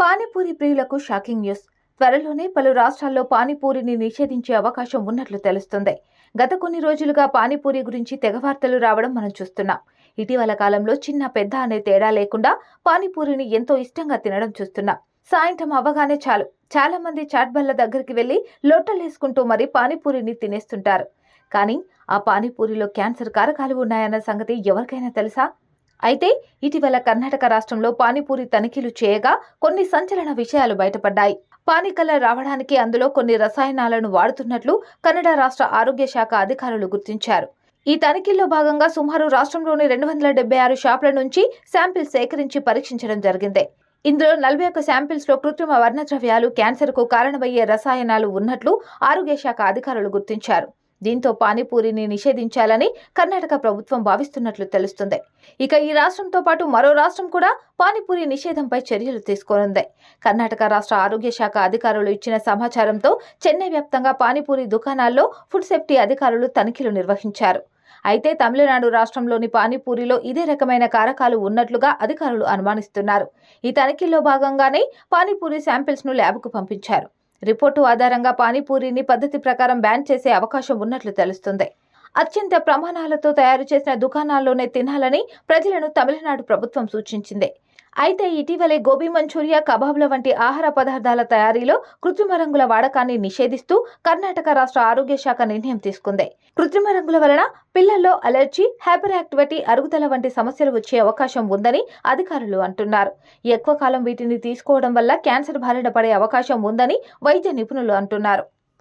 పానీపూరి ప్రియులకు shocking news. త్వరలోనే పలు రాష్ట్రాల్లో పానీపూరిని నిషేధించే అవకాశం ఉన్నట్లు తెలుస్తుంది. గత కొన్ని రోజులుగా పానీపూరి గురించి తెగ వార్తలు రావడం మనం చూస్తున్నాం. ఇటీవల కాలంలో చిన్న పెద్ద అనే తేడా లేకుండా పానీపూరిని ఎంతో ఇష్టంగా తినడం చూస్తున్నాం. సాయంత్రం అవ్వగానే చాలు. చాలా మంది చాట్బల్ల దగ్గరికి వెళ్ళి లొట్టలేసుకుంటూ మరీ పానీపూరిని తినేస్తుంటారు. కానీ ఆ పానీపూరిలో క్యాన్సర్ కారకాలు ఉన్నాయన్న సంగతి ఎవరికైనా తెలుసా? అయితే ఇటీవల కర్ణాటక రాష్ట్రంలో పానీపూరి తనిఖీలు చేయగా కొన్ని సంచలన విషయాలు బయటపడ్డాయి. పానీకల రావడానికి అందులో కొన్ని రసాయనాలను వాడుతున్నట్లు కన్నడ రాష్ట్ర ఆరోగ్య శాఖ అధికారులు గుర్తించారు. ఈ తనిఖీల్లో భాగంగా సుమారు రాష్ట్రంలోని రెండు వందల డెబ్బై ఆరు షాపుల నుంచి శాంపిల్స్ సేకరించి పరీక్షించడం జరిగింది. ఇందులో నలభై ఒక్క శాంపిల్స్లో కృత్రిమ వర్ణద్రవ్యాలు క్యాన్సర్కు కారణమయ్యే రసాయనాలు ఉన్నట్లు ఆరోగ్య శాఖ అధికారులు గుర్తించారు. దీంతో పానీపూరిని నిషేధించాలని కర్ణాటక ప్రభుత్వం భావిస్తున్నట్లు తెలుస్తుంది. ఇక ఈ రాష్ట్రంతో పాటు మరో రాష్ట్రం కూడా పానీపూరి నిషేధంపై చర్యలు తీసుకోనుంది. కర్ణాటక రాష్ట్ర ఆరోగ్య శాఖ అధికారులు ఇచ్చిన సమాచారంతో చెన్నై వ్యాప్తంగా పానీపూరి దుకాణాల్లో ఫుడ్ సేఫ్టీ అధికారులు తనిఖీలు నిర్వహించారు. అయితే తమిళనాడు రాష్ట్రంలోని పానీపూరిలో ఇదే రకమైన కారకాలు ఉన్నట్లుగా అధికారులు అనుమానిస్తున్నారు. ఈ తనిఖీల్లో భాగంగానే పానీపూరి శాంపిల్స్ను ల్యాబ్కు పంపించారు. రిపోర్టు ఆధారంగా పానీపూరిని పద్ధతి ప్రకారం బ్యాన్ చేసే అవకాశం ఉన్నట్లు తెలుస్తుంది. అత్యంత ప్రమాణాలతో తయారు చేసిన దుకాణాల్లోనే తినాలని ప్రజలను తమిళనాడు ప్రభుత్వం సూచించింది. అయితే ఇటీవలే గోబీ మంచూరియా కబాబ్ల వంటి ఆహార పదార్థాల తయారీలో కృత్రిమ రంగుల వాడకాన్ని నిషేధిస్తూ కర్ణాటక రాష్ట్ర ఆరోగ్య శాఖ నిర్ణయం తీసుకుంది. కృత్రిమ రంగుల వలన పిల్లల్లో అలర్జీ హైపర్ యాక్టివిటీ అరుగుదల వంటి సమస్యలు వచ్చే అవకాశం ఉందని అధికారులు అంటున్నారు. ఎక్కువ కాలం వీటిని తీసుకోవడం వల్ల క్యాన్సర్ బారిన పడే అవకాశం ఉందని వైద్య నిపుణులు అంటున్నారు.